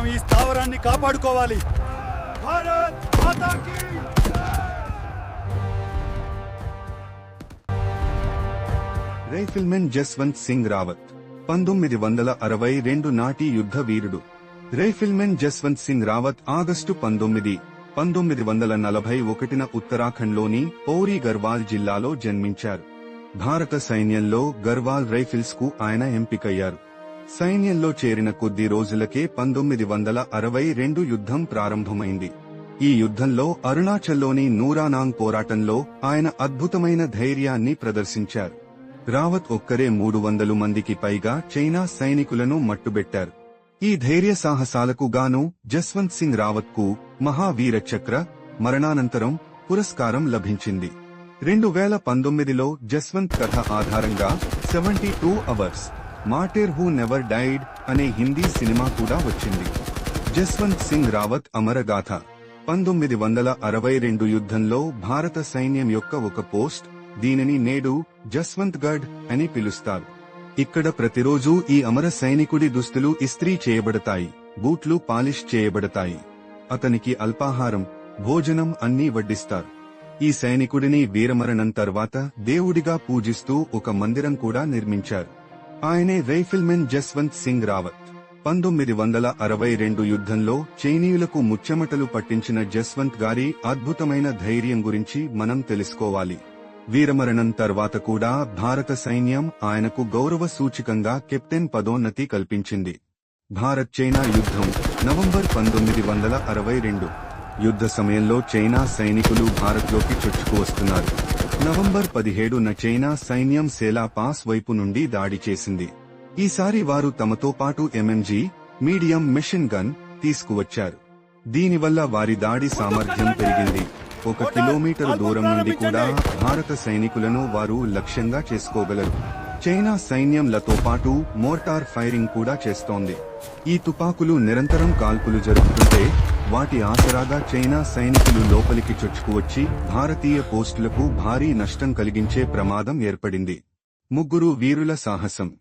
మనం ఈ స్థావరాన్ని కాపాడుకోవాలి. భారత్ మాతాకి రైఫిల్మెన్ జస్వంత్ సింగ్ రావత్ పంతొమ్మిది వందల అరవై రెండు నాటి యుద్ధ వీరుడు. రైఫిల్మెన్ జస్వంత్ సింగ్ రావత్ ఆగస్టు పంతొమ్మిది పంతొమ్మిది వందల నలభై ఒకటిన ఉత్తరాఖండ్లోని పౌరీ గర్వాల్ జిల్లాలో జన్మించారు. భారత సైన్యంలో గర్వాల్ రైఫిల్స్కు ఆయన ఎంపికయ్యారు. సైన్యంలో చేరిన కొద్ది రోజులకే పంతొమ్మిది వందల అరవై రెండు యుద్ధం ప్రారంభమైంది. ఈ యుద్ధంలో అరుణాచల్లోని నూరానాంగ్ పోరాటంలో ఆయన అద్భుతమైన ధైర్యాన్ని ప్రదర్శించారు. రావత్ ఒక్కరే మూడు వందలు మందికి పైగా చైనా సైనికులను మట్టుబెట్టారు. ఈ ధైర్య సాహసాలకు గాను జస్వంత్ సింగ్ రావత్కు మహావీర చక్ర మరణానంతరం పురస్కారం లభించింది. రెండు వేల పంతొమ్మిదిలో జస్వంత్ కథ ఆధారంగా seventy two hours martyr who never died అనే హిందీ సినిమా కూడా వచ్చింది. జస్వంత్ సింగ్ రావత్ అమరగాథ. పంతొమ్మిది వందల అరవై రెండు యుద్ధంలో భారత సైన్యం యొక్క ఒక పోస్ట్ దీనిని నేడు జస్వంత్ గఢ్ అని పిలుస్తారు. ఇక్కడ ప్రతిరోజు ఈ అమర సైనికుడి దుస్తులు ఇస్త్రీ చేయబడతాయి బూట్లు పాలిష్ చేయబడతాయి. అతనికి అల్పాహారం భోజనం అన్నీ వడ్డిస్తారు. ఈ సైనికుడిని వీరమరణం తర్వాత దేవుడిగా పూజిస్తూ ఒక మందిరం కూడా నిర్మించారు. ఆయనే రైఫిల్మెన్ జస్వంత్ సింగ్ రావత్. పంతొమ్మిది వందల అరవై రెండు యుద్ధంలో చైనీయులకు ముచ్చెమటలు పట్టించిన జస్వంత్ గారి అద్భుతమైన ధైర్యం గురించి మనం తెలుసుకోవాలి. వీరమరణం తర్వాత కూడా భారత సైన్యం ఆయనకు గౌరవ సూచికంగా కెప్టెన్ పదోన్నతి కల్పించింది. భారత్ చైనా యుద్ధం నవంబర్ పంతొమ్మిది వందల అరవై రెండు. యుద్ధ సమయంలో చైనా సైనికులు భారత్లోకి చొచ్చుకు వస్తున్నారు. నవంబర్ పదిహేడున చైనా సైన్యం సేలా పాస్ వైపు నుండి దాడి చేసింది. ఈసారి వారు తమతో పాటు ఎంఎంజీ మీడియం మిషన్ గన్ తీసుకువచ్చారు. దీనివల్ల వారి దాడి సామర్థ్యం పెరిగింది. ఒక కిలోమీటర్ దూరం నుండి కూడా భారత సైనికులను వారు లక్ష్యంగా చేసుకోగలరు. చైనా సైన్యంలతో పాటు మోర్టార్ ఫైరింగ్ కూడా చేస్తోంది. ఈ తుపాకులు నిరంతరం కాల్పులు జరుపుతుంటే వాటి ఆసరాగా చైనా సైనికులు లోపలికి చొచ్చుకువచ్చి భారతీయ పోస్టులకు భారీ నష్టం కలిగించే ప్రమాదం ఏర్పడింది. ముగ్గురు వీరుల సాహసం.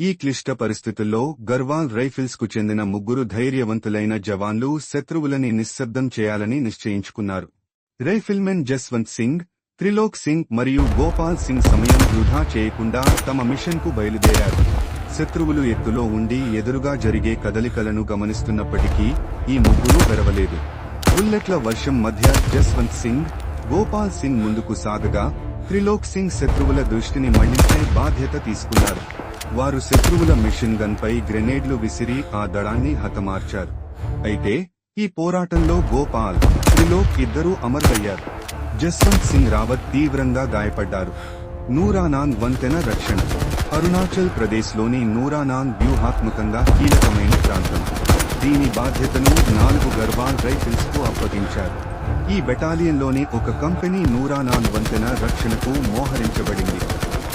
ఈ క్లిష్ట పరిస్థితుల్లో గర్వాల్ రైఫిల్స్కు చెందిన ముగ్గురు ధైర్యవంతులైన జవాన్లు శత్రువులని నిశ్శబ్దం చేయాలని నిశ్చయించుకున్నారు. రైఫిల్మెన్ జస్వంత్ సింగ్ త్రిలోక్ సింగ్ మరియు గోపాల్ సింగ్ సమయం వృధా చేయకుండా తమ మిషన్కు బయలుదేరారు. శత్రువులు ఎత్తులో ఉండి ఎదురుగా జరిగే కదలికలను గమనిస్తున్నప్పటికీ ఈ ముగ్గురూ పెరవలేదు బుల్లెట్ల వర్షం మధ్య జస్వంత్ సింగ్ గోపాల్ సింగ్ ముందుకు సాగగా త్రిలోక్ సింగ్ శత్రువుల దృష్టిని మళ్ళించే బాధ్యత తీసుకున్నారు. వారు శత్రువుల మిషన్ గన్ పై గ్రెనేడ్లు విసిరి ఆ దళాన్ని హతమార్చారు. అయితే ఈ పోరాటంలో గోపాల్ త్రిలోక్ ఇద్దరూ అమరులయ్యారు. జస్వంత్ సింగ్ రావత్ తీవ్రంగా గాయపడ్డారు. నూరానాన్ వంతెన రక్షణ. అరుణాచల్ ప్రదేశ్లోని నూరానాంగ్ వ్యూహాత్మకంగా కీలకమైన ప్రాంతం. దీని బాధ్యతను నాలుగు గర్వాల్ రైఫిల్స్కు అప్పగించారు. ఈ బెటాలియన్లోని ఒక కంపెనీ నూరానాన్ వంతెన రక్షణకు మోహరించబడింది.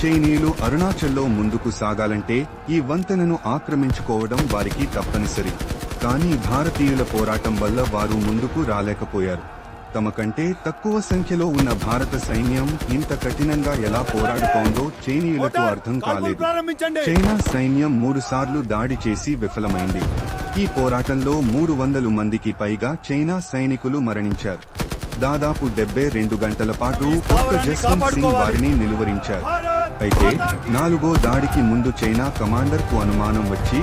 చైనీయులు అరుణాచల్లో ముందుకు సాగాలంటే ఈ వంతెనను ఆక్రమించుకోవడం వారికి తప్పనిసరి. కానీ భారతీయుల పోరాటం వల్ల వారు ముందుకు రాలేకపోయారు. తమ కంటే తక్కువ సంఖ్యలో ఉన్న భారత సైన్యం ఇంత కఠినంగా ఎలా పోరాడుతోందో చైనీయులకు అర్థం కాలేదు. చైనా సైన్యం మూడు సార్లు దాడి చేసి విఫలమైంది. ఈ పోరాటంలో మూడు వందలు మందికి పైగా చైనా సైనికులు మరణించారు. దాదాపు డెబ్బై రెండు గంటల పాటు ఒక్క జస్వంత్ సింగ్ వారిని నిలువరించారు. అయితే నాలుగో దాడికి ముందు చైనా కమాండర్కు అనుమానం వచ్చి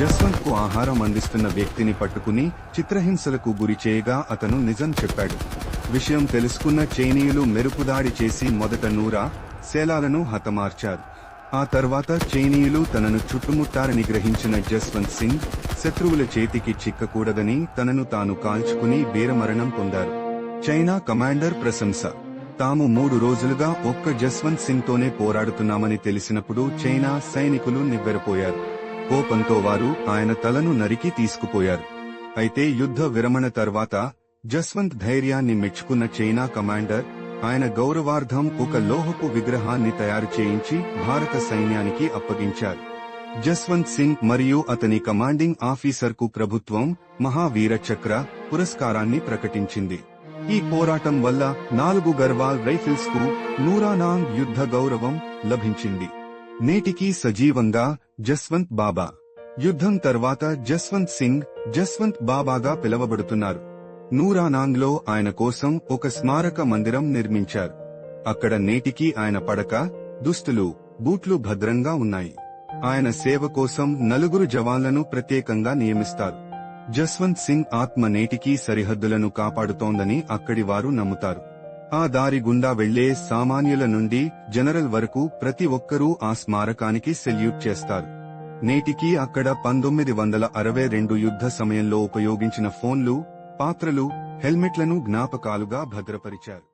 జస్వంత్కు ఆహారం అందిస్తున్న వ్యక్తిని పట్టుకుని చిత్రహింసలకు గురి చేయగా అతను నిజం చెప్పాడు. విషయం తెలుసుకున్న చైనీయులు మెరుపుదాడి చేసి మొదట నూరా శేలాలను హతమార్చారు. ఆ తర్వాత చైనీయులు తనను చుట్టుముట్టారని గ్రహించిన జస్వంత్ సింగ్ శత్రువుల చేతికి చిక్కకూడదని తనను తాను కాల్చుకుని వీరమరణం పొందారు. చైనా కమాండర్ ప్రశంస. తాము మూడు రోజులుగా ఒక్క జస్వంత్ సింగ్ తోనే పోరాడుతున్నామని తెలిసినప్పుడు చైనా సైనికులు నివ్వెరపోయారు. కోపంతో వారు ఆయన తలను నరికి తీసుకుపోయారు. అయితే యుద్ధ విరమణ తర్వాత జస్వంత్ ధైర్యాన్ని మెచ్చుకున్న చైనా కమాండర్ ఆయన గౌరవార్థం ఒక లోహపు విగ్రహాన్ని తయారు చేయించి భారత సైన్యానికి అప్పగించారు. జస్వంత్ సింగ్ మరియు అతని కమాండింగ్ ఆఫీసర్కు ప్రభుత్వం మహావీర చక్ర పురస్కారాన్ని ప్రకటించింది. ఈ పోరాటం వల్ల నాలుగు గర్వాల్ రైఫిల్స్కు నూరానాంగ్ యుద్ధ గౌరవం లభించింది. నేటికీ సజీవంగా జస్వంత్ బాబా. యుద్ధం తర్వాత జస్వంత్ సింగ్ జస్వంత్ బాబాగా పిలవబడుతున్నారు. నూరానాంగ్లో ఆయన కోసం ఒక స్మారక మందిరం నిర్మించారు. అక్కడ నేటికీ ఆయన పడక దుస్తులు బూట్లు భద్రంగా ఉన్నాయి. ఆయన సేవ కోసం నలుగురు జవాన్లను ప్రత్యేకంగా నియమిస్తారు. జస్వంత్ సింగ్ ఆత్మ నేటికీ సరిహద్దులను కాపాడుతోందని అక్కడి వారు నమ్ముతారు. ఆ దారి గుండా వెళ్ళే సామాన్యుల నుండి జనరల్ వరకు ప్రతి ఒక్కరూ ఆ స్మారకానికి సెల్యూట్ చేస్తారు. నేటికీ అక్కడ పంతొమ్మిది వందల అరవై రెండు యుద్ధ సమయంలో ఉపయోగించిన ఫోన్లు పాత్రలు హెల్మెట్లను జ్ఞాపకాలుగా భద్రపరిచారు.